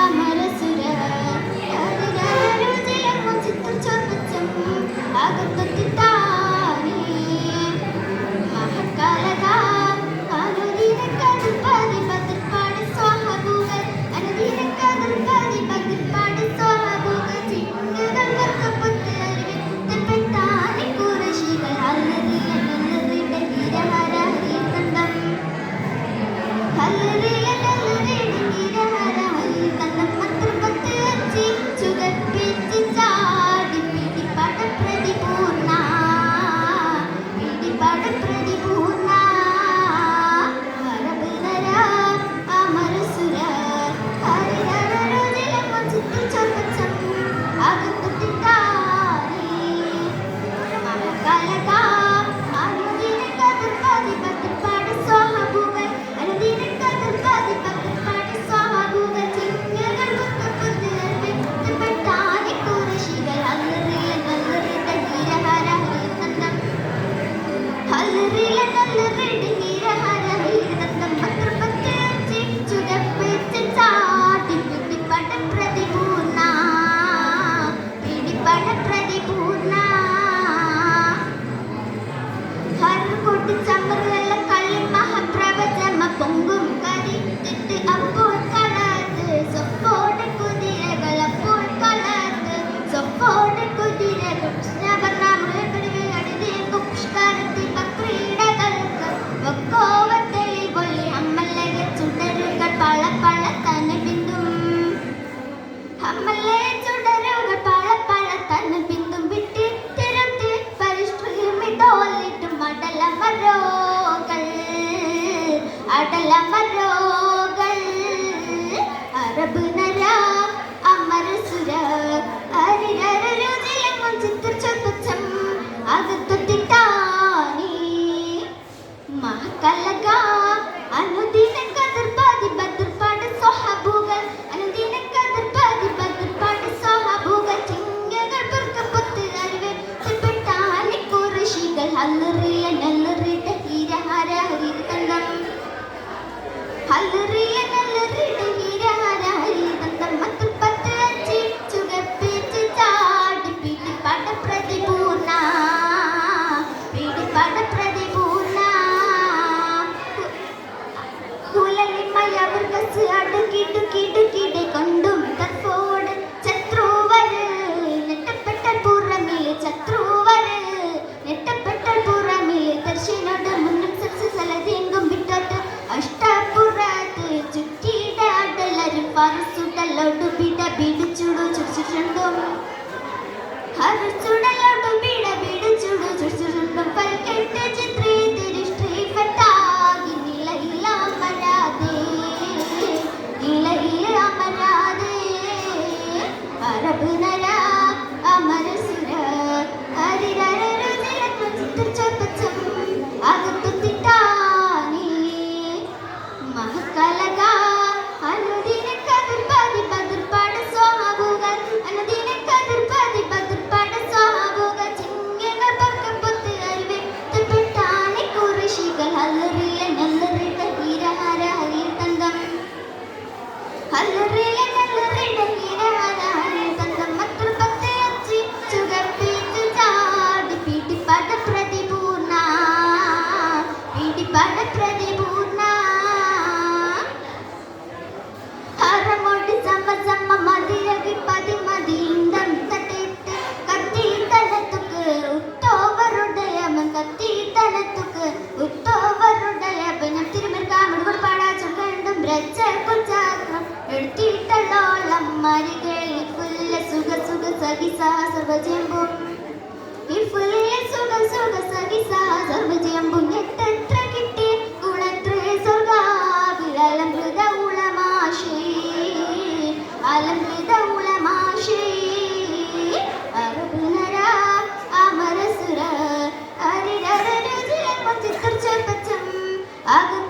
അമരസുര ചിത്രം ചോർപ്പിച്ചും അകത്തെത്തിത്താ خلني पूर्णा ಹಲ್ಲರಿಯ ನಲ್ಲರಿಯ ಹೀರ ಹರ ಹರಿತಂದಂ ಹಲ್ಲರಿಯ ഹരിച്ചുടലോട്ടു പിട പിടിച്ചുടു ചുടിച്ചുണ്ടും പൽക്കെട്ട് തലത്തുക്ക് ഉത്തോവരുടയപനം തിരുമിർക്കാമൺ കൊടുപ്പാടാ ചുണ്ടും രച്ച കുച്ചാക്രം എടുത്തിട്ടല്ലോളം മരികളിൽ ഫുല്ല സുഖ സുഖ സഖി സർവജമ്പും ഈ ഫുല്ല സുഖ സുഖ സഖി എത്ര കിട്ടി hagan